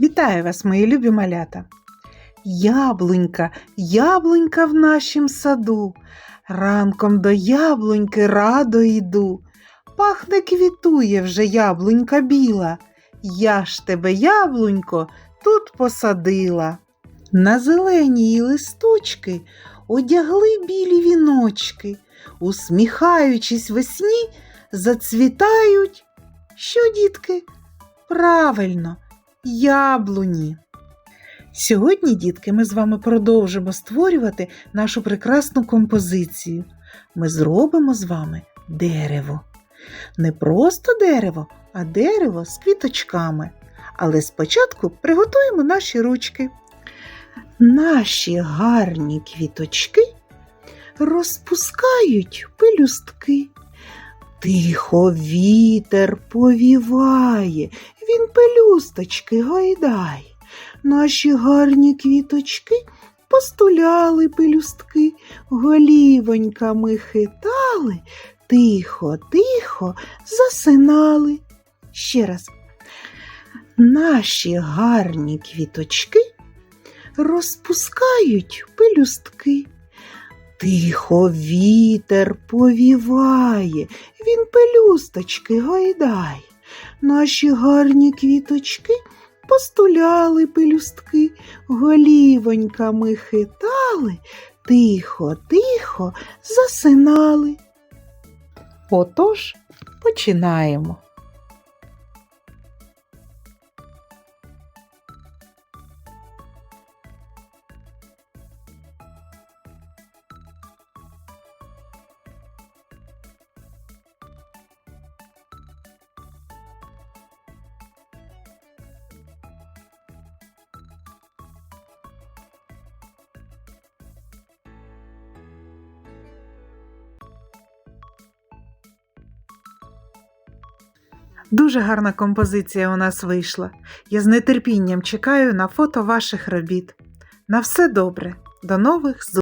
Вітаю вас, мої любі малята! Яблунька, яблунька в нашім саду. Ранком до яблуньки радо йду. Пахне квітує вже яблунька біла. Я ж тебе, яблунько, тут посадила. На зелені листочки одягли білі віночки, усміхаючись весні, зацвітають. Що, дітки? Правильно, яблуні. Сьогодні, дітки, ми з вами продовжимо створювати нашу прекрасну композицію. Ми зробимо з вами дерево. Не просто дерево, а дерево з квіточками. Але спочатку приготуємо наші ручки. Наші гарні квіточки розпускають пелюстки. Тихо вітер повіває, він пелюсточки гойдає. Наші гарні квіточки постуляли пелюстки, голівоньками хитали, тихо, тихо засинали. Ще раз. Наші гарні квіточки розпускають пелюстки. Тихо вітер повіває, він пелюсточки гойдає. Наші гарні квіточки постуляли пелюстки, голівоньками хитали, тихо, тихо засинали. Отож, починаємо. Дуже гарна композиція у нас вийшла. Я з нетерпінням чекаю на фото ваших робіт. На все добре. До нових зустрічей!